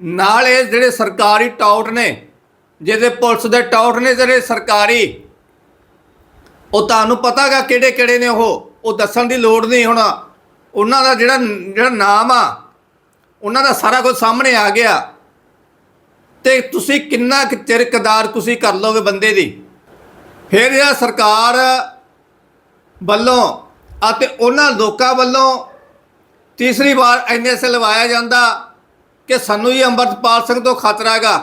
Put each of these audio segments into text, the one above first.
ਨਾਲ ਇਹ ਜਿਹੜੇ ਸਰਕਾਰੀ ਟਾਊਟ ਨੇ, ਜਿਹਦੇ ਪੁਲਿਸ ਦੇ ਟਾਊਟ ਨੇ ਜਿਹੜੇ ਸਰਕਾਰੀ, ਉਹ ਤੁਹਾਨੂੰ ਪਤਾਗਾ ਕਿਹੜੇ ਕਿਹੜੇ ਨੇ ਉਹ ਉਹ ਦੱਸਣ ਦੀ ਲੋੜ ਨਹੀਂ ਹੁਣ। ਉਹਨਾਂ ਦਾ ਜਿਹੜਾ ਜਿਹੜਾ ਨਾਮ ਆ, ਉਹਨਾਂ ਦਾ ਸਾਰਾ ਕੁਝ ਸਾਹਮਣੇ ਆ ਗਿਆ। ਤੇ ਤੁਸੀਂ ਕਿੰਨਾ ਕੁ ਚਿਰਕਦਾਰ ਤੁਸੀਂ ਕਰ ਲੋਗੇ ਬੰਦੇ ਦੀ? ਫਿਰ ਇਹ ਸਰਕਾਰ ਵੱਲੋਂ ਅਤੇ ਉਹਨਾਂ ਲੋਕਾਂ ਵੱਲੋਂ ਤੀਸਰੀ ਵਾਰ ਐਨਐਸ ਲਵਾਇਆ ਜਾਂਦਾ। ਕਿ ਸਾਨੂੰ ਹੀ ਅੰਮ੍ਰਿਤਪਾਲ ਸਿੰਘ ਤੋਂ ਖਤਰਾ ਹੈਗਾ।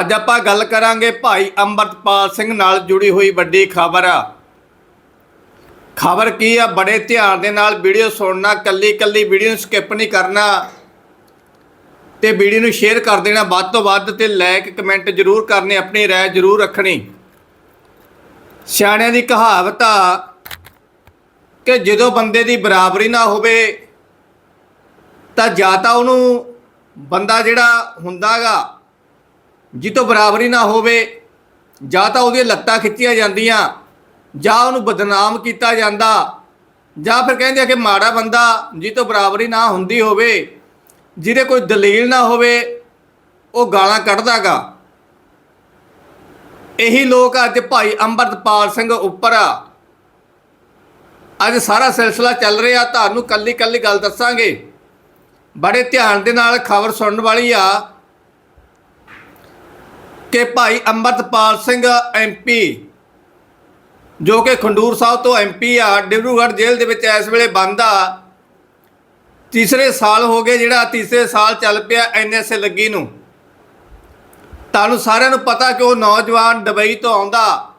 ਅੱਜ ਆਪਾਂ ਗੱਲ ਕਰਾਂਗੇ ਭਾਈ ਅੰਮ੍ਰਿਤਪਾਲ ਸਿੰਘ ਨਾਲ ਜੁੜੀ ਹੋਈ ਵੱਡੀ ਖਬਰ। ਆ ਖਬਰ ਕੀ ਆ? ਬੜੇ ਧਿਆਨ ਦੇ ਨਾਲ ਵੀਡੀਓ ਸੁਣਨਾ ਕੱਲੀ ਕੱਲੀ ਵੀਡੀਓ ਨੂੰ ਸਕਿਪ ਨਹੀਂ ਕਰਨਾ। ਤੇ ਵੀਡੀਓ ਨੂੰ ਸ਼ੇਅਰ ਕਰ ਦੇਣਾ ਵੱਧ ਤੋਂ ਵੱਧ ਤੇ ਲਾਈਕ ਕਮੈਂਟ ਜ਼ਰੂਰ ਕਰਨੇ, ਆਪਣੀ ਰਾਏ ਜ਼ਰੂਰ ਰੱਖਣੀ। ਸਿਆਣਿਆਂ ਦੀ ਕਹਾਵਤ ਆ ਕਿ ਜਦੋਂ ਬੰਦੇ ਦੀ ਬਰਾਬਰੀ ਨਾ ਹੋਵੇ ਤਾਂ ਜਾਂ ਤਾਂ ਉਹਨੂੰ ਬੰਦਾ ਜਿਹੜਾ ਹੁੰਦਾਗਾ ਜਿੱਤੋਂ ਬਰਾਬਰੀ ਨਾ ਹੋਵੇ, ਜਾਂ ਤਾਂ ਉਹਦੀਆਂ ਲੱਤਾਂ ਖਿੱਚੀਆਂ ਜਾਂਦੀਆਂ, ਜਾਂ ਉਹਨੂੰ ਬਦਨਾਮ ਕੀਤਾ ਜਾਂਦਾ, ਜਾਂ ਫਿਰ ਕਹਿੰਦੇ ਆ ਕਿ ਮਾੜਾ ਬੰਦਾ ਜਿੱਤੋਂ ਬਰਾਬਰੀ ਨਾ ਹੁੰਦੀ ਹੋਵੇ, ਜਿਹਦੇ ਕੋਈ ਦਲੀਲ ਨਾ ਹੋਵੇ, ਉਹ ਗਾਲਾਂ ਕੱਢਦਾਗਾ। ਇਹੀ ਲੋਕ ਅੱਜ ਭਾਈ ਅੰਮ੍ਰਿਤਪਾਲ ਸਿੰਘ ਉੱਪਰ ਆ। ਅੱਜ ਸਾਰਾ ਸਿਲਸਿਲਾ ਚੱਲ ਰਿਹਾ, ਤੁਹਾਨੂੰ ਕੱਲੀ ਕੱਲੀ ਗੱਲ ਦੱਸਾਂਗੇ। ਬੜੇ ਧਿਆਨ ਦੇ ਨਾਲ ਖਬਰ ਸੁਣਨ ਵਾਲੀ ਆ ਕਿ ਭਾਈ ਅੰਮ੍ਰਿਤਪਾਲ ਸਿੰਘ ਐਮਪੀ ਜੋ ਕਿ ਖੰਡੂਰ ਸਾਹਿਬ ਤੋਂ ਐਮਪੀ ਆ, ਡਿਬਰੂਗੜ੍ਹ ਜੇਲ੍ਹ ਦੇ ਵਿੱਚ ਇਸ ਵੇਲੇ ਬੰਦ ਆ। ਤੀਸਰੇ ਸਾਲ ਹੋ ਗਏ ਜਿਹੜਾ ਤੀਸਰੇ ਸਾਲ ਚੱਲ ਪਿਆ ਐਨਐਸਏ ਲੱਗੀ ਨੂੰ। ਤੁਹਾਨੂੰ ਸਾਰਿਆਂ ਨੂੰ ਪਤਾ ਕਿ ਉਹ ਨੌਜਵਾਨ ਦੁਬਈ ਤੋਂ ਆਉਂਦਾ।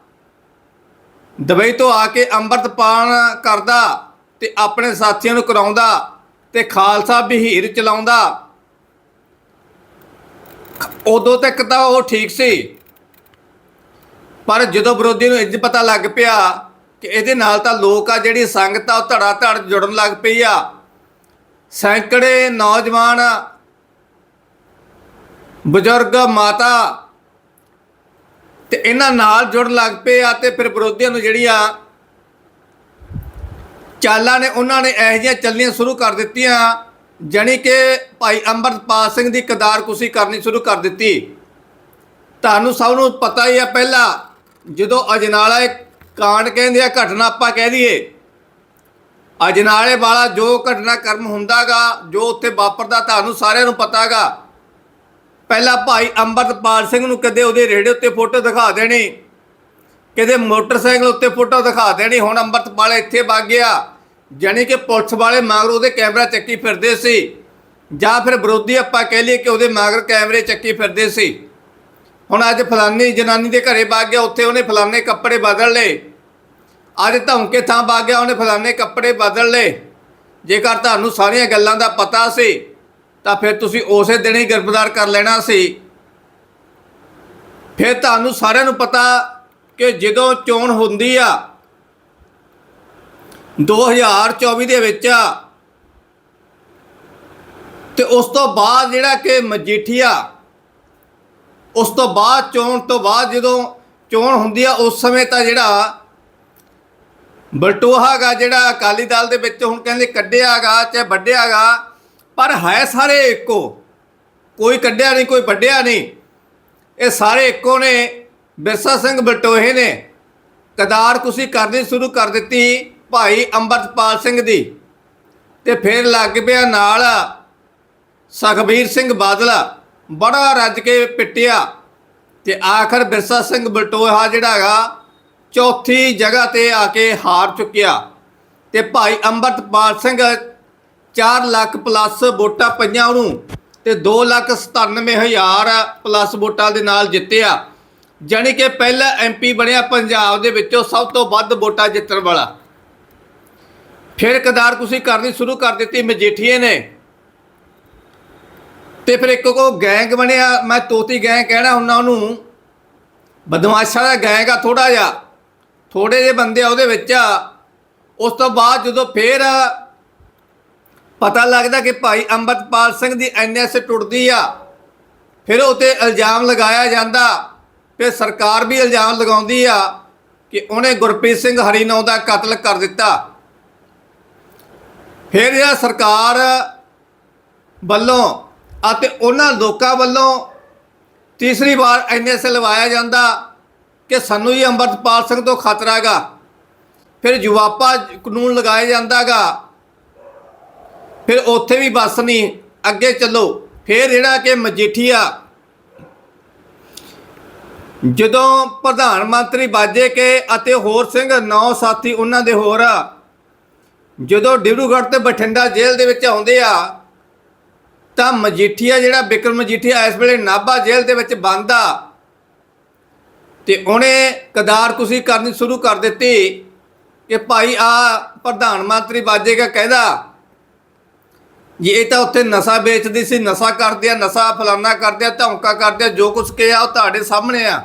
ਦੁਬਈ ਤੋਂ ਆ ਕੇ ਅੰਮ੍ਰਿਤਪਾਨ ਕਰਦਾ ਤੇ ਆਪਣੇ ਸਾਥੀਆਂ ਨੂੰ ਕਰਾਉਂਦਾ। ਤੇ ਖਾਲਸਾ ਬਹੀਰ ਚਲਾਉਂਦਾ। ਉਦੋਂ ਤੱਕ ਤਾਂ ਉਹ ਠੀਕ ਸੀ। ਪਰ ਜਦੋਂ ਵਿਰੋਧੀ ਨੂੰ ਇੰਜ ਪਤਾ ਲੱਗ ਪਿਆ ਕਿ ਇਹਦੇ ਨਾਲ ਤਾਂ ਲੋਕ ਆ, ਜਿਹੜੀ ਸੰਗਤ ਆ, ਉਹ ਧੜਾ ਧੜ ਜੁੜਨ ਲੱਗ ਪਈ ਆ। ਸੈਂਕੜੇ ਨੌਜਵਾਨ, ਬਜ਼ੁਰਗ, ਮਾਤਾ ਤੇ ਇਹਨਾਂ ਨਾਲ ਜੁੜਨ ਲੱਗ ਪਏ ਆ ਤੇ ਫਿਰ ਵਿਰੋਧੀਆਂ ਨੂੰ ਜਿਹੜੀਆਂ ਚਾਲਾਂ ਨੇ, ਉਹਨਾਂ ਨੇ ਇਹੋ ਜਿਹੀਆਂ ਚੱਲਣੀਆਂ ਸ਼ੁਰੂ ਕਰ ਦਿੱਤੀਆਂ। ਜਾਣੀ ਕਿ ਭਾਈ ਅੰਮ੍ਰਿਤਪਾਲ ਸਿੰਘ ਦੀ ਕਦਾਰਕੁਸ਼ੀ ਕਰਨੀ ਸ਼ੁਰੂ ਕਰ ਦਿੱਤੀ। ਤੁਹਾਨੂੰ ਸਭ ਨੂੰ ਪਤਾ ਹੀ ਆ ਪਹਿਲਾਂ, ਜਦੋਂ ਅਜਨਾਲਾ ਕਾਂਡ ਕਹਿੰਦੇ ਆ, ਘਟਨਾ ਆਪਾਂ ਕਹਿ ਦਈਏ। ਅਜਨਾਲੇ ਵਾਲਾ ਜੋ ਘਟਨਾ ਕਰਮ ਹੁੰਦਾਗਾ, ਜੋ ਉੱਥੇ ਵਾਪਰਦਾ, ਤੁਹਾਨੂੰ ਸਾਰਿਆਂ ਨੂੰ ਪਤਾਗਾ। ਪਹਿਲਾਂ ਭਾਈ ਅੰਮ੍ਰਿਤਪਾਲ ਸਿੰਘ ਨੂੰ ਕਦੇ ਉਹਦੇ ਰੇੜੇ ਉੱਤੇ ਫੋਟੋ ਦਿਖਾ ਦੇਣੀ। ਕਿਤੇ ਮੋਟਰਸਾਈਕਲ ਉੱਤੇ ਫੋਟੋ ਦਿਖਾ ਦੇਣੀ, ਹੁਣ ਅੰਮ੍ਰਿਤਪਾਲ ਇੱਥੇ ਵਗ ਗਿਆ। ਜਾਣੀ ਕਿ ਪੁਲਿਸ ਵਾਲੇ ਮਗਰ ਉਹਦੇ ਕੈਮਰਾ ਚੱਕੀ ਫਿਰਦੇ ਸੀ। ਜਾਂ ਫਿਰ ਵਿਰੋਧੀ ਆਪਾਂ ਕਹਿ ਲਈਏ ਕਿ ਉਹਦੇ ਮਗਰ ਕੈਮਰੇ ਚੱਕੀ ਫਿਰਦੇ ਸੀ। ਹੁਣ ਅੱਜ ਫਲਾਨੀ ਜਨਾਨੀ ਦੇ ਘਰੇ ਵਗ ਗਿਆ, ਉੱਥੇ ਉਹਨੇ ਫਲਾਨੇ ਕੱਪੜੇ ਬਦਲ ਲਏ। ਅੱਜ ਧਮਕੇ ਥਾਂ ਵਗ ਗਿਆ, ਉਹਨੇ ਫਲਾਨੇ ਕੱਪੜੇ ਬਦਲ ਲਏ। ਜੇਕਰ ਤੁਹਾਨੂੰ ਸਾਰੀਆਂ ਗੱਲਾਂ ਦਾ ਪਤਾ ਸੀ, ਤਾਂ ਫਿਰ ਤੁਸੀਂ ਉਸੇ ਦਿਨ ਹੀ ਗ੍ਰਿਫਤਾਰ ਕਰ ਲੈਣਾ ਸੀ। ਫਿਰ ਤੁਹਾਨੂੰ ਸਾਰਿਆਂ ਨੂੰ ਪਤਾ ਕਿ ਜਦੋਂ ਚੋਣ ਹੁੰਦੀ ਆ 2024 ਦੇ ਵਿੱਚ ਤੇ ਉਸ ਤੋਂ ਬਾਅਦ ਜਿਹੜਾ ਕਿ ਮਜੀਠੀਆ ਉਸ ਤੋਂ ਬਾਅਦ ਚੋਣ ਤੋਂ ਬਾਅਦ ਜਦੋਂ ਚੋਣ ਹੁੰਦੀ ਆ, ਉਸ ਸਮੇਂ ਤਾਂ ਜਿਹੜਾ ਬਲਟੋਹਾ ਗਾ ਜਿਹੜਾ ਅਕਾਲੀ ਦਲ ਦੇ ਵਿੱਚ ਹੁਣ ਕਹਿੰਦੇ ਕੱਢਿਆਗਾ ਚਾਹੇ ਵੱਡਿਆਗਾ ਪਰ ਹੈ ਸਾਰੇ ਇੱਕੋ। ਕੋਈ ਕੱਢਿਆ ਨਹੀਂ, ਕੋਈ ਵੱਡਿਆ ਨਹੀਂ। ਇਹ ਸਾਰੇ ਇੱਕੋ ਨੇ। ਬਿਰਸਾ ਸਿੰਘ ਬਟੋਹੇ ਨੇ ਕਦਾਰ ਕੁਸੀ ਕਰਨੀ ਸ਼ੁਰੂ ਕਰ ਦਿੱਤੀ ਭਾਈ ਅੰਮ੍ਰਿਤਪਾਲ ਸਿੰਘ ਦੀ ਤੇ ਫਿਰ ਲੱਗ ਪਿਆ ਨਾਲ ਸੁਖਬੀਰ ਸਿੰਘ ਬਾਦਲ ਬੜਾ ਰੱਜ ਕੇ ਪਿੱਟਿਆ ਤੇ ਆਖਰ ਬਿਰਸਾ ਸਿੰਘ ਬਟੋਹਾ ਜਿਹੜਾ ਹੈਗਾ ਚੌਥੀ ਜਗ੍ਹਾ ਤੇ ਆ ਕੇ ਹਾਰ ਚੁੱਕਿਆ ਤੇ ਭਾਈ ਅੰਮ੍ਰਿਤਪਾਲ ਸਿੰਘ 4 ਲੱਖ ਪਲੱਸ ਵੋਟਾਂ ਪਈਆਂ ਉਹਨੂੰ ਤੇ 2 ਲੱਖ 97 ਹਜ਼ਾਰ ਪਲੱਸ ਵੋਟਾਂ ਦੇ ਨਾਲ ਜਿੱਤਿਆ। ਜਾਣੀ ਕਿ ਪਹਿਲਾ ਐਮਪੀ ਬਣਿਆ ਪੰਜਾਬ ਦੇ ਵਿੱਚੋਂ ਸਭ ਤੋਂ ਵੱਧ ਵੋਟਾਂ ਜਿੱਤਣ ਵਾਲਾ। ਫਿਰ ਕਦਾਰ ਕੁਸੀ ਕਰਨੀ ਸ਼ੁਰੂ ਕਰ ਦਿੱਤੀ, ਮਜੀਠੀਏ ਨੇ। ਤੇ ਫਿਰ ਇੱਕ ਕੋ ਗੈਂਗ ਬਣਿਆ, ਮੈਂ ਤੋਤੀ ਗੈਂਗ ਕਹਿਣਾ ਹੁੰਦਾ ਉਹਨੂੰ। ਬਦਮਾਸ਼ਾਂ ਦਾ ਗੈਂਗ ਆ ਥੋੜਾ ਜਿਹਾ। ਥੋੜੇ ਜਿਹੇ ਬੰਦੇ ਆ ਉਹਦੇ ਵਿੱਚ ਆ। ਉਸ ਤੋਂ ਬਾਅਦ ਜਦੋਂ ਫੇਰ ਪਤਾ ਲੱਗਦਾ ਕਿ ਭਾਈ ਅੰਮ੍ਰਿਤਪਾਲ ਸਿੰਘ ਦੀ ਐਨਐਸ ਟੁੱਟਦੀ ਆ, ਫਿਰ ਉਹ ਤੇ ਇਲਜ਼ਾਮ ਲਗਾਇਆ ਜਾਂਦਾ। ਫਿਰ ਸਰਕਾਰ ਵੀ ਇਲਜ਼ਾਮ ਲਗਾਉਂਦੀ ਆ ਕਿ ਉਹਨੇ ਗੁਰਪ੍ਰੀਤ ਸਿੰਘ ਹਰੀਨੌ ਦਾ ਕਤਲ ਕਰ ਦਿੱਤਾ। ਫਿਰ ਇਹ ਸਰਕਾਰ ਵੱਲੋਂ ਅਤੇ ਉਹਨਾਂ ਲੋਕਾਂ ਵੱਲੋਂ ਤੀਸਰੀ ਵਾਰ ਐਨਐਸ ਲਵਾਇਆ ਜਾਂਦਾ ਕਿ ਸਾਨੂੰ ਹੀ ਅੰਮ੍ਰਿਤਪਾਲ ਸਿੰਘ ਤੋਂ ਖਤਰਾ ਹੈਗਾ। ਫਿਰ ਜਵਾਬਾ ਕਾਨੂੰਨ ਲਗਾਇਆ ਜਾਂਦਾਗਾ ਫਿਰ ਉੱਥੇ ਵੀ ਬਸ ਨਹੀਂ, ਅੱਗੇ ਚੱਲੋ। ਫਿਰ ਜਿਹੜਾ ਕਿ ਮਜੀਠੀਆ ਜਦੋਂ ਪ੍ਰਧਾਨ ਮੰਤਰੀ ਬਾਜੇ ਕੇ ਅਤੇ ਹੋਰ ਸਿੰਘ ਨੌ ਸਾਥੀ ਉਹਨਾਂ ਦੇ ਹੋਰ ਜਦੋਂ ਡਿਬਰੂਗੜ੍ਹ ਤੇ ਬਠਿੰਡਾ ਜੇਲ੍ਹ ਦੇ ਵਿੱਚ ਆਉਂਦੇ ਆ, ਤਾਂ ਮਜੀਠੀਆ ਜਿਹੜਾ ਬਿਕਰਮ ਮਜੀਠੀਆ ਇਸ ਵੇਲੇ ਨਾਭਾ ਜੇਲ੍ਹ ਦੇ ਵਿੱਚ ਬੰਦ ਆ। ਤੇ ਉਹਨੇ ਕਦਾਰ ਕੁਸੀ ਕਰਨੀ ਸ਼ੁਰੂ ਕਰ ਦਿੱਤੀ ਕਿ ਭਾਈ ਆ ਪ੍ਰਧਾਨ ਮੰਤਰੀ ਬਾਜੇਗਾ ਕਹਿੰਦਾ, ਜੀ ਇਹ ਤਾਂ ਉੱਥੇ ਨਸ਼ਾ ਵੇਚਦੀ ਸੀ, ਨਸ਼ਾ ਕਰਦੇ ਆ, ਨਸ਼ਾ ਫਲਾਨਾ ਕਰਦੇ ਆ, ਧੌਂਕਾ ਕਰਦੇ ਆ, ਜੋ ਕੁਝ ਕਿਹਾ ਉਹ ਤੁਹਾਡੇ ਸਾਹਮਣੇ ਆ।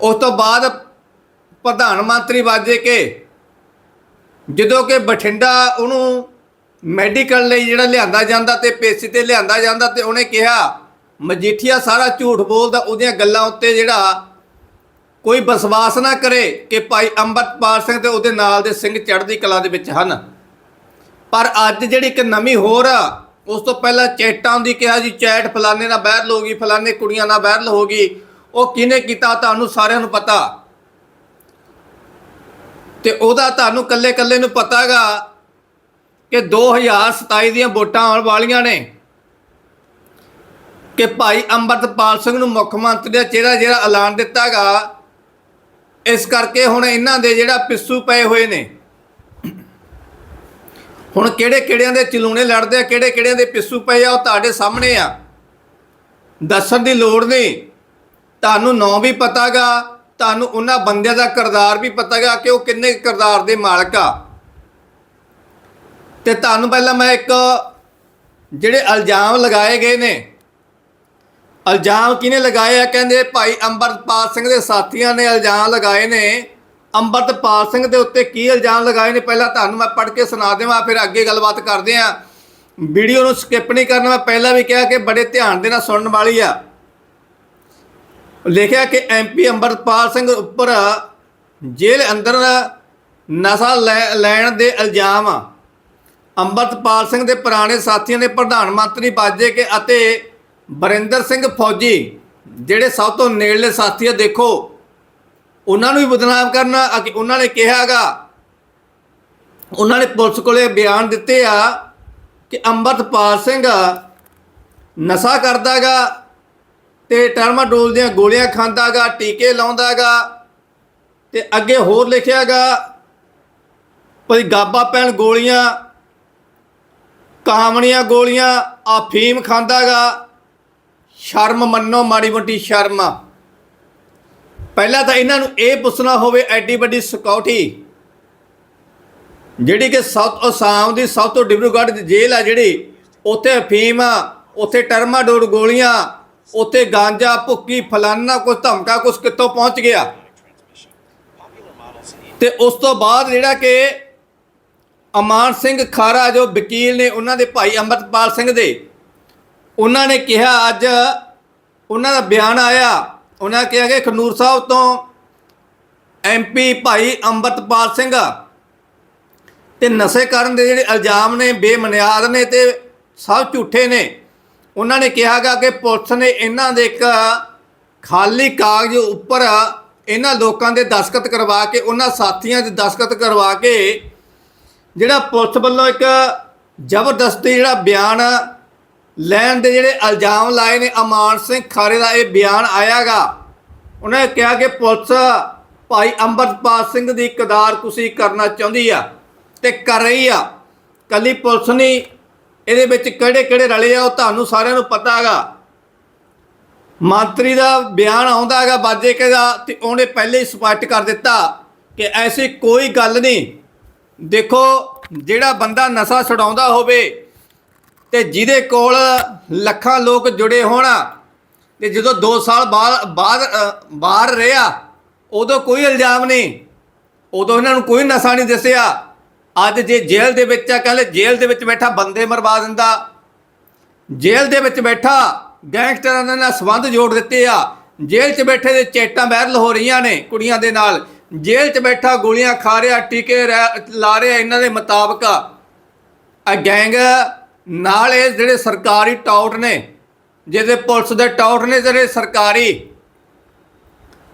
ਉਸ ਤੋਂ ਬਾਅਦ ਪ੍ਰਧਾਨ ਮੰਤਰੀ ਬਾਜੇ ਕੇ, ਜਦੋਂ ਕਿ ਬਠਿੰਡਾ ਉਹਨੂੰ ਮੈਡੀਕਲ ਲਈ ਜਿਹੜਾ ਲਿਆਂਦਾ ਜਾਂਦਾ ਤੇ ਪੇਸ਼ੀ ਤੇ ਲਿਆਂਦਾ ਜਾਂਦਾ ਤੇ ਉਹਨੇ ਕਿਹਾ, ਮਜੀਠੀਆ ਸਾਰਾ ਝੂਠ ਬੋਲਦਾ, ਉਹਦੀਆਂ ਗੱਲਾਂ ਉੱਤੇ ਜਿਹੜਾ ਕੋਈ ਵਿਸ਼ਵਾਸ ਨਾ ਕਰੇ ਕਿ ਭਾਈ ਅੰਮ੍ਰਿਤਪਾਲ ਸਿੰਘ ਤੇ ਉਹਦੇ ਨਾਲ ਦੇ ਸਿੰਘ ਚੜ੍ਹਦੀ ਕਲਾ ਦੇ ਵਿੱਚ ਹਨ। ਪਰ ਅੱਜ ਜਿਹੜੀ ਇੱਕ ਨਵੀਂ ਹੋਰ ਆ, ਉਸ ਤੋਂ ਪਹਿਲਾਂ ਚੈਟਾਂ ਦੀ ਕਿਹਾ ਜੀ, ਚੈਟ ਫਲਾਣੇ ਨਾਲ ਵਾਇਰਲ ਹੋ ਗਈ ਫਲਾਣੇ ਕੁੜੀਆਂ ਨਾਲ ਵਾਇਰਲ ਹੋ ਗਈ ਉਹ ਕਿਹਨੇ ਕੀਤਾ ਤੁਹਾਨੂੰ ਸਾਰਿਆਂ ਨੂੰ ਪਤਾ? ਤੇ ਉਹਦਾ ਤੁਹਾਨੂੰ ਕੱਲੇ ਕੱਲੇ ਨੂੰ ਪਤਾਗਾ ਕਿ 2027 ਦੀਆਂ ਵੋਟਾਂ ਆਉਣ ਵਾਲੀਆਂ ਨੇ। ਕਿ ਭਾਈ ਅੰਮ੍ਰਿਤਪਾਲ ਸਿੰਘ ਨੂੰ ਮੁੱਖ ਮੰਤਰੀ ਦਾ ਚਿਹਰਾ ਜਿਹੜਾ ਐਲਾਨ ਦਿੱਤਾਗਾ ਇਸ ਕਰਕੇ ਹੁਣ ਇਹਨਾਂ ਦੇ ਜਿਹੜਾ ਪਿੱਸੂ ਪਏ ਹੋਏ ਨੇ। ਹੁਣ ਕਿਹੜੇ ਕਿਹੜਿਆਂ ਦੇ ਚਲੂਣੇ ਲੜਦੇ ਆ ਕਿਹੜੇ ਕਿਹੜਿਆਂ ਦੇ ਪਿੱਸੂ ਪਏ ਆ, ਉਹ ਤੁਹਾਡੇ ਸਾਹਮਣੇ ਆ। ਦੱਸਣ ਦੀ ਲੋੜ ਨਹੀਂ। ਤੁਹਾਨੂੰ ਨਾਂ ਵੀ ਪਤਾਗਾ, ਤੁਹਾਨੂੰ ਉਹਨਾਂ ਬੰਦਿਆਂ ਦਾ ਕਿਰਦਾਰ ਵੀ ਪਤਾਗਾ ਕਿ ਉਹ ਕਿੰਨੇ ਕਿਰਦਾਰ ਦੇ ਮਾਲਕ ਆ। ਤੇ ਤੁਹਾਨੂੰ ਪਹਿਲਾਂ ਮੈਂ ਇੱਕ ਜਿਹੜੇ ਇਲਜ਼ਾਮ ਲਗਾਏ ਗਏ ਨੇ, ਇਲਜ਼ਾਮ ਕਿਹਨੇ ਲਗਾਏ ਆ? ਕਹਿੰਦੇ ਭਾਈ ਅੰਮ੍ਰਿਤਪਾਲ ਸਿੰਘ ਦੇ ਸਾਥੀਆਂ ਨੇ ਇਲਜ਼ਾਮ ਲਗਾਏ ਨੇ। ਅੰਮ੍ਰਿਤਪਾਲ ਸਿੰਘ ਦੇ ਉੱਤੇ ਕੀ ਇਲਜ਼ਾਮ ਲਗਾਏ ਨੇ? ਪਹਿਲਾਂ ਤੁਹਾਨੂੰ ਮੈਂ ਪੜ੍ਹ ਕੇ ਸੁਣਾ ਦੇਵਾਂ, ਫਿਰ ਅੱਗੇ ਗੱਲਬਾਤ ਕਰਦੇ ਆਂ। ਵੀਡੀਓ ਨੂੰ ਸਕਿਪ ਨਹੀਂ ਕਰਨਾ, ਮੈਂ ਪਹਿਲਾਂ ਵੀ ਕਿਹਾ ਕਿ ਬੜੇ ਧਿਆਨ ਦੇ ਨਾਲ ਸੁਣਨ ਵਾਲੀ ਆ। ਲਿਖਿਆ ਕਿ ਐਮਪੀ ਅੰਮ੍ਰਿਤਪਾਲ ਸਿੰਘ ਉੱਪਰ ਜੇਲ੍ਹ ਅੰਦਰ ਨਸ਼ਾ ਲੈ- ਲੈਣ ਦੇ ਇਲਜ਼ਾਮ। ਅੰਮ੍ਰਿਤਪਾਲ ਸਿੰਘ ਦੇ ਪੁਰਾਣੇ ਸਾਥੀਆਂ ਨੇ ਪ੍ਰਧਾਨ ਮੰਤਰੀ ਬਾਜੇ ਕੇ ਅਤੇ ਬਰਿੰਦਰ ਸਿੰਘ ਫੌਜੀ, ਜਿਹੜੇ ਸਭ ਤੋਂ ਨੇੜਲੇ ਸਾਥੀ ਆ, ਦੇਖੋ, ਉਹਨਾਂ ਨੂੰ ਵੀ ਬਦਨਾਮ ਕਰਨਾ ਉਹਨਾਂ ਨੇ ਕਿਹਾਗਾ ਉਹਨਾਂ ਨੇ ਪੁਲਿਸ ਕੋਲੇ ਬਿਆਨ ਦਿੱਤੇ ਆ ਕਿ ਅੰਮ੍ਰਿਤਪਾਲ ਸਿੰਘ ਨਸ਼ਾ ਕਰਦਾਗਾ ਤੇ ਟਰਮਾਡੋਲ ਦੀਆਂ ਗੋਲੀਆਂ ਖਾਂਦਾਗਾ, ਟੀਕੇ ਲਾਉਂਦਾਗਾ ਤੇ ਅੱਗੇ ਹੋਰ ਲਿਖਿਆਗਾ, ਭਈ ਗਾਬਾ ਪੈਣ ਗੋਲੀਆਂ ਕਾਮਣੀਆਂ ਗੋਲੀਆਂ ਅਫੀਮ ਖਾਂਦਾਗਾ, ਸ਼ਰਮ ਮੰਨੋ ਮਾੜੀ ਮੋਟੀ ਸ਼ਰਮ। ਪਹਿਲਾਂ ਤਾਂ ਇਹਨਾਂ ਨੂੰ ਇਹ ਪੁੱਛਣਾ ਹੋਵੇ ਐਡੀ ਵੱਡੀ ਸਿਕਿਉਰਿਟੀ ਜਿਹੜੀ ਕਿ ਸਾਊਥ ਅਸਾਮ ਦੀ ਸਭ ਤੋਂ ਡਿਬਰੂਗੜ੍ਹ ਜੇਲ੍ਹ ਆ ਜਿਹੜੀ, ਉੱਥੇ ਅਫੀਮ ਆ, ਉੱਥੇ ਟਰਮਾਡੋਲ ਗੋਲੀਆਂ ਉੱਥੇ ਗਾਂਜਾ, ਭੁੱਕੀ, ਫਲਾਨਾ ਕੁਝ ਧਮਕਾ ਕੁਝ ਕਿੱਥੋਂ ਪਹੁੰਚ ਗਿਆ? ਤੇ ਉਸ ਤੋਂ ਬਾਅਦ ਜਿਹੜਾ ਕਿ ਅਮਾਨ ਸਿੰਘ ਖਾਰਾ, ਜੋ ਵਕੀਲ ਨੇ ਉਹਨਾਂ ਦੇ ਭਾਈ ਅੰਮ੍ਰਿਤਪਾਲ ਸਿੰਘ ਦੇ, ਉਹਨਾਂ ਨੇ ਕਿਹਾ ਅੱਜ ਉਹਨਾਂ ਦਾ ਬਿਆਨ ਆਇਆ। ਉਹਨਾਂ ਕਿਹਾ ਕਿ ਖਨੂਰ ਸਾਹਿਬ ਤੋਂ ਐਮਪੀ ਭਾਈ ਅੰਮ੍ਰਿਤਪਾਲ ਸਿੰਘ ਤੇ ਨਸ਼ੇ ਕਰਨ ਦੇ ਜਿਹੜੇ ਇਲਜ਼ਾਮ ਨੇ, ਬੇਮਨਿਆਦ ਨੇ ਤੇ ਸਭ ਝੂਠੇ ਨੇ। ਉਹਨਾਂ ਨੇ ਕਿਹਾਗਾ ਕਿ ਪੁਲਿਸ ਨੇ ਇਹਨਾਂ ਦੇ ਇੱਕ ਖਾਲੀ ਕਾਗਜ਼ ਉੱਪਰ ਇਹਨਾਂ ਲੋਕਾਂ ਦੇ ਦਸਖਤ ਕਰਵਾ ਕੇ, ਉਹਨਾਂ ਸਾਥੀਆਂ ਦੇ ਦਸਖਤ ਕਰਵਾ ਕੇ ਜਿਹੜਾ ਪੁਲਿਸ ਵੱਲੋਂ ਇੱਕ ਜ਼ਬਰਦਸਤੀ ਜਿਹੜਾ ਬਿਆਨ ਲੈਣ ਦੇ ਜਿਹੜੇ ਇਲਜ਼ਾਮ ਲਾਏ ਨੇ, ਅਮਾਨ ਸਿੰਘ ਖਾਰੇ ਦਾ ਇਹ ਬਿਆਨ ਆਇਆਗਾ ਉਹਨਾਂ ਨੇ ਕਿਹਾ ਕਿ ਪੁਲਿਸ ਭਾਈ ਅੰਮ੍ਰਿਤਪਾਲ ਸਿੰਘ ਦੀ ਕਦਾਰ ਕੁਸੀ ਕਰਨਾ ਚਾਹੁੰਦੀ ਆ ਤੇ ਕਰ ਰਹੀ ਆ। ਕੱਲੀ ਪੁਲਿਸ ਨਹੀਂ ਇਹਦੇ ਵਿੱਚ ਕਿਹੜੇ ਕਿਹੜੇ ਰਲੇ ਆ, ਉਹ ਤੁਹਾਨੂੰ ਸਾਰਿਆਂ ਨੂੰ ਪਤਾ ਹੈਗਾ। ਮੰਤਰੀ ਦਾ ਬਿਆਨ ਆਉਂਦਾ ਹੈਗਾ, ਬਾਜੇ ਕੇ ਦਾ, ਤੇ ਉਹਨੇ ਪਹਿਲੇ ਹੀ ਸਪਸ਼ਟ ਕਰ ਦਿੱਤਾ ਕਿ ਐਸੀ ਕੋਈ ਗੱਲ ਨਹੀਂ। ਦੇਖੋ, ਜਿਹੜਾ ਬੰਦਾ ਨਸ਼ਾ ਛਡਾਉਂਦਾ ਹੋਵੇ ਤੇ ਜਿਹਦੇ ਕੋਲ ਲੱਖਾਂ ਲੋਕ ਜੁੜੇ ਹੋਣ, ਤੇ ਜਦੋਂ 2 ਸਾਲ ਬਾਅਦ ਬਾਅਦ ਬਾਹਰ ਰਿਹਾ, ਉਦੋਂ ਕੋਈ ਇਲਜ਼ਾਮ ਨਹੀਂ। ਉਦੋਂ ਇਹਨਾਂ ਨੂੰ ਕੋਈ ਨਸ਼ਾ ਨਹੀਂ ਦੱਸਿਆ। ਅੱਜ ਜੇ ਜੇਲ੍ਹ ਦੇ ਵਿੱਚ ਆ ਕਹਿੰਦੇ ਜੇਲ੍ਹ ਦੇ ਵਿੱਚ ਬੈਠਾ, ਬੰਦੇ ਮਰਵਾ ਦਿੰਦਾ। ਜੇਲ੍ਹ ਦੇ ਵਿੱਚ ਬੈਠਾ, ਗੈਂਗਸਟਰਾਂ ਦੇ ਨਾਲ ਸੰਬੰਧ ਜੋੜ ਦਿੱਤੇ ਆ। ਜੇਲ੍ਹ 'ਚ ਬੈਠੇ ਦੇ ਚੇਟਾਂ ਵਾਇਰਲ ਹੋ ਰਹੀਆਂ ਨੇ ਕੁੜੀਆਂ ਦੇ ਨਾਲ। ਜੇਲ੍ਹ 'ਚ ਬੈਠਾ, ਗੋਲੀਆਂ ਖਾ ਰਿਹਾ, ਟੀਕੇ ਰਹਿ- ਲਾ ਰਿਹਾ ਇਹਨਾਂ ਦੇ ਮੁਤਾਬਕ। ਆ ਗੈਂਗ ਨਾਲ ਇਹ ਜਿਹੜੇ ਸਰਕਾਰੀ ਟਾਊਟ ਨੇ, ਜਿਹਦੇ ਪੁਲਿਸ ਦੇ ਟਾਊਟ ਨੇ ਜਿਹੜੇ ਸਰਕਾਰੀ,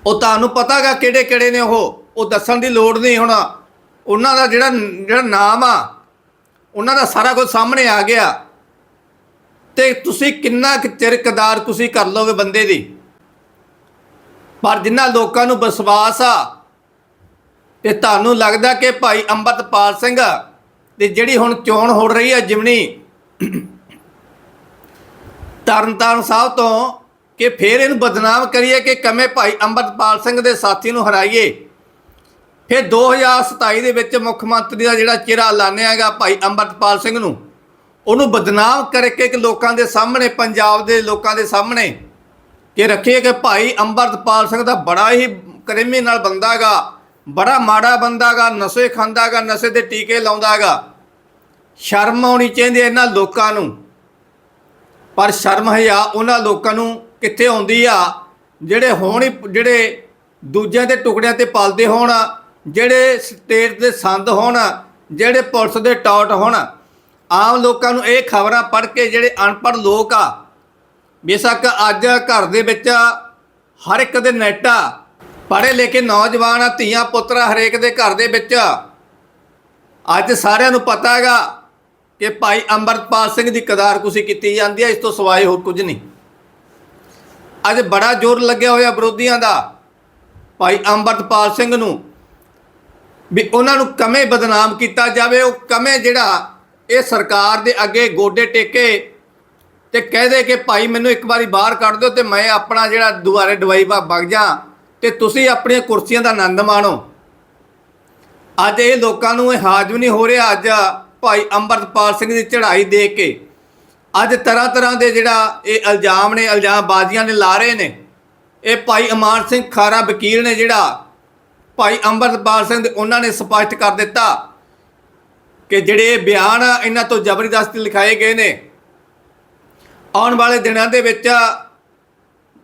ਉਹ ਤੁਹਾਨੂੰ ਪਤਾਗਾ ਕਿਹੜੇ ਕਿਹੜੇ ਨੇ ਉਹ। ਉਹ ਦੱਸਣ ਦੀ ਲੋੜ ਨਹੀਂ ਹੁਣ। ਉਹਨਾਂ ਦਾ ਜਿਹੜਾ ਜਿਹੜਾ ਨਾਮ ਆ, ਉਹਨਾਂ ਦਾ ਸਾਰਾ ਕੁਝ ਸਾਹਮਣੇ ਆ ਗਿਆ। ਤੇ ਤੁਸੀਂ ਕਿੰਨਾ ਕੁ ਚਿਰ ਕਦਾਰ ਤੁਸੀਂ ਕਰ ਲੋਗੇ ਬੰਦੇ ਦੀ? ਪਰ ਜਿਨ੍ਹਾਂ ਲੋਕਾਂ ਨੂੰ ਵਿਸ਼ਵਾਸ ਆ, ਤੇ ਤੁਹਾਨੂੰ ਲੱਗਦਾ ਕਿ ਭਾਈ ਅੰਮ੍ਰਿਤਪਾਲ ਸਿੰਘ ਤੇ ਜਿਹੜੀ ਹੁਣ ਚੋਣ ਹੋ ਰਹੀ ਹੈ ਜਿਮਨੀ ਤਰਨਤਾਰਨ ਸਾਹਿਬ ਤੋਂ ਕਿ ਫੇਰ ਇਹਨੂੰ ਬਦਨਾਮ ਕਰੀਏ ਕਿ ਕਮੇ ਭਾਈ ਅੰਮ੍ਰਿਤਪਾਲ ਸਿੰਘ ਦੇ ਸਾਥੀ ਨੂੰ ਹਰਾਈਏ? ਫਿਰ 2027 ਦੇ ਵਿੱਚ ਮੁੱਖ ਮੰਤਰੀ ਦਾ ਜਿਹੜਾ ਚਿਹਰਾ ਲਾਣਿਆਗਾ ਭਾਈ ਅੰਮ੍ਰਿਤਪਾਲ ਸਿੰਘ ਨੂੰ, ਉਹਨੂੰ ਬਦਨਾਮ ਕਰਕੇ ਕਿ ਲੋਕਾਂ ਦੇ ਸਾਹਮਣੇ, ਪੰਜਾਬ ਦੇ ਲੋਕਾਂ ਦੇ ਸਾਹਮਣੇ ਕਿ ਰੱਖੀਏ ਕਿ ਭਾਈ ਅੰਮ੍ਰਿਤਪਾਲ ਸਿੰਘ ਦਾ ਬੜਾ ਹੀ ਕ੍ਰਿਮੀਨਲ ਬੰਦਾਗਾ ਬੜਾ ਮਾੜਾ ਬੰਦਾਗਾ ਨਸ਼ੇ ਖਾਂਦਾਗਾ ਨਸ਼ੇ ਦੇ ਟੀਕੇ ਲਾਉਂਦਾਗਾ ਸ਼ਰਮ ਆਉਣੀ ਚਾਹੀਦੀ ਹੈ ਇਹਨਾਂ ਲੋਕਾਂ ਨੂੰ। ਪਰ ਸ਼ਰਮ ਹਿਆ ਉਹਨਾਂ ਲੋਕਾਂ ਨੂੰ ਕਿੱਥੇ ਆਉਂਦੀ ਆ, ਜਿਹੜੇ ਹੋਣ ਹੀ, ਜਿਹੜੇ ਦੂਜਿਆਂ ਦੇ ਟੁਕੜਿਆਂ ਤੇ ਪਾਲਦੇ ਹੋਣ ਜਿਹੜੇ ਸਟੇਟ ਦੇ ਸੰਦ ਹੋਣ, ਜਿਹੜੇ ਪੁਲਿਸ ਦੇ ਟੌਟ ਹੋਣ, ਆਮ ਲੋਕਾਂ ਨੂੰ ਇਹ ਖਬਰਾਂ ਪੜ੍ਹ ਕੇ ਜਿਹੜੇ ਅਨਪੜ੍ਹ ਲੋਕ ਆ, ਬੇਸ਼ੱਕ ਅੱਜ ਘਰ ਦੇ ਵਿੱਚ ਹਰ ਇੱਕ ਦੇ ਨੈਟ ਆ, ਪੜ੍ਹੇ ਲਿਖੇ ਨੌਜਵਾਨ ਆ, ਧੀਆਂ ਪੁੱਤਰ ਹਰੇਕ ਦੇ ਘਰ ਦੇ ਵਿੱਚ ਅੱਜ ਸਾਰਿਆਂ ਨੂੰ ਪਤਾ ਹੈਗਾ ਕਿ ਭਾਈ ਅੰਮ੍ਰਿਤਪਾਲ ਸਿੰਘ ਦੀ ਕਦਾਰ ਕੁਸੀ ਕੀਤੀ ਜਾਂਦੀ ਹੈ ਇਸ ਤੋਂ ਸਿਵਾਏ ਹੋਰ ਕੁਝ ਨਹੀਂ। ਅੱਜ ਬੜਾ ਜ਼ੋਰ ਲੱਗਿਆ ਹੋਇਆ ਵਿਰੋਧੀਆਂ ਦਾ, ਭਾਈ ਅੰਮ੍ਰਿਤਪਾਲ ਸਿੰਘ ਨੂੰ। ਵੀ ਉਹਨਾਂ ਨੂੰ ਕਮੇ ਬਦਨਾਮ ਕੀਤਾ ਜਾਵੇ, ਉਹ ਕਮੇ ਜਿਹੜਾ ਇਹ ਸਰਕਾਰ ਦੇ ਅੱਗੇ ਗੋਡੇ ਟੇਕੇ ਤੇ ਕਹਦੇ ਕਿ ਭਾਈ ਮੈਨੂੰ ਇੱਕ ਵਾਰੀ ਬਾਹਰ ਕੱਢ ਦਿਓ ਤੇ ਮੈਂ ਆਪਣਾ ਜਿਹੜਾ ਦੁਬਾਰੇ ਦਵਾਈ ਬਾ ਵਗ ਜਾ ਤੇ ਤੁਸੀਂ ਆਪਣੀਆਂ ਕੁਰਸੀਆਂ ਦਾ ਆਨੰਦ ਮਾਣੋ। ਅੱਜ ਇਹ ਲੋਕਾਂ ਨੂੰ ਇਹ ਹਾਜ਼ਮ ਨਹੀਂ ਹੋ ਰਿਹਾ, ਅੱਜ ਭਾਈ ਅੰਮ੍ਰਿਤਪਾਲ ਸਿੰਘ ਦੀ ਚੜ੍ਹਾਈ ਦੇਖ ਕੇ। ਅੱਜ ਤਰ੍ਹਾਂ ਤਰ੍ਹਾਂ ਦੇ ਜਿਹੜਾ ਇਹ ਇਲਜ਼ਾਮ ਨੇ ਇਲਜ਼ਾਮ ਬਾਜ਼ੀਆਂ ਨੇ ਲਾ ਰਹੇ ਨੇ। ਇਹ ਭਾਈ ਅਮਾਨ ਸਿੰਘ ਖਾਰਾ ਵਕੀਲ ਨੇ ਜਿਹੜਾ ਭਾਈ ਅੰਮ੍ਰਿਤਪਾਲ ਸਿੰਘ ਦੇ ਉਹਨਾਂ ਨੇ ਸਪਸ਼ਟ ਕਰ ਦਿੱਤਾ ਕਿ ਜਿਹੜੇ ਇਹ ਬਿਆਨ ਆ, ਇਹਨਾਂ ਤੋਂ ਜ਼ਬਰਦਸਤੀ ਲਿਖਾਏ ਗਏ ਨੇ ਆਉਣ ਵਾਲੇ ਦਿਨਾਂ ਦੇ ਵਿੱਚ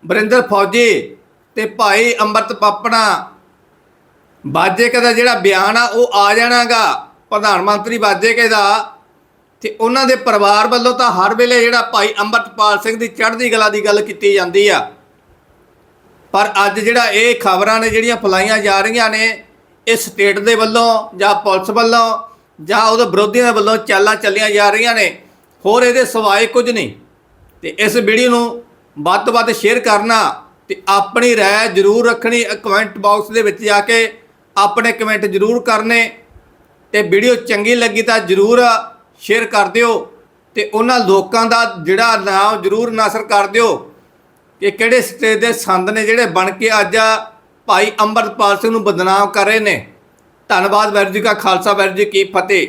ਵਰਿੰਦਰ ਫੌਜੀ ਤੇ ਭਾਈ ਅੰਮ੍ਰਿਤ ਪਾਪਣਾ ਬਾਜੇਕੇ ਦਾ ਜਿਹੜਾ ਬਿਆਨ ਆ ਉਹ ਆ ਜਾਣਾਗਾ ਪ੍ਰਧਾਨ ਮੰਤਰੀ ਬਾਜੇਕੇ ਦਾ ਤੇ ਉਹਨਾਂ ਦੇ ਪਰਿਵਾਰ ਵੱਲੋਂ ਤਾਂ ਹਰ ਵੇਲੇ ਜਿਹੜਾ ਭਾਈ ਅੰਮ੍ਰਿਤਪਾਲ ਸਿੰਘ ਦੀ ਚੜ੍ਹਦੀ ਕਲਾ ਦੀ ਗੱਲ ਕੀਤੀ ਜਾਂਦੀ ਆ। ਪਰ ਅੱਜ ਜਿਹੜਾ ਇਹ ਖਬਰਾਂ ਨੇ ਜਿਹੜੀਆਂ ਫਲਾਈਆਂ ਜਾ ਰਹੀਆਂ ਨੇ, ਇਹ ਸਟੇਟ ਦੇ ਵੱਲੋਂ ਜਾਂ ਪੁਲਿਸ ਵੱਲੋਂ ਜਾਂ ਉਹਦੇ ਵਿਰੋਧੀਆਂ ਦੇ ਵੱਲੋਂ ਚਾਲਾਂ ਚੱਲੀਆਂ ਜਾ ਰਹੀਆਂ ਨੇ, ਹੋਰ ਇਹਦੇ ਸਵਾਏ ਕੁਝ ਨਹੀਂ। ਤੇ ਇਸ ਵੀਡੀਓ ਨੂੰ ਵੱਧ ਤੋਂ ਵੱਧ ਸ਼ੇਅਰ ਕਰਨਾ ਤੇ ਆਪਣੀ ਰਾਏ ਜ਼ਰੂਰ ਰੱਖਣੀ ਕਮੈਂਟ ਬਾਕਸ ਦੇ ਵਿੱਚ ਜਾ ਕੇ ਆਪਣੇ ਕਮੈਂਟ ਜ਼ਰੂਰ ਕਰਨੇ। ਤੇ ਵੀਡੀਓ ਚੰਗੀ ਲੱਗੀ ਤਾਂ ਜ਼ਰੂਰ ਸ਼ੇਅਰ ਕਰ ਦਿਓ ਤੇ ਉਹਨਾਂ ਲੋਕਾਂ ਦਾ ਜਿਹੜਾ ਨਾਮ ਜ਼ਰੂਰ ਨਾਸਰ ਕਰ ਦਿਓ। ਕਿ ਕਿਹੜੇ ਸਟੇਜ ਦੇ ਸੰਦ ਨੇ ਜਿਹੜੇ ਬਣ ਕੇ ਅੱਜ ਭਾਈ ਅੰਮ੍ਰਿਤਪਾਲ ਸਿੰਘ ਨੂੰ ਬਦਨਾਮ ਕਰ ਰਹੇ ਨੇ? ਧੰਨਵਾਦ ਵੈਰ ਜੀ ਕਾ ਖਾਲਸਾ ਵੈਰ ਜੀ ਕੀ ਫਤਿਹ।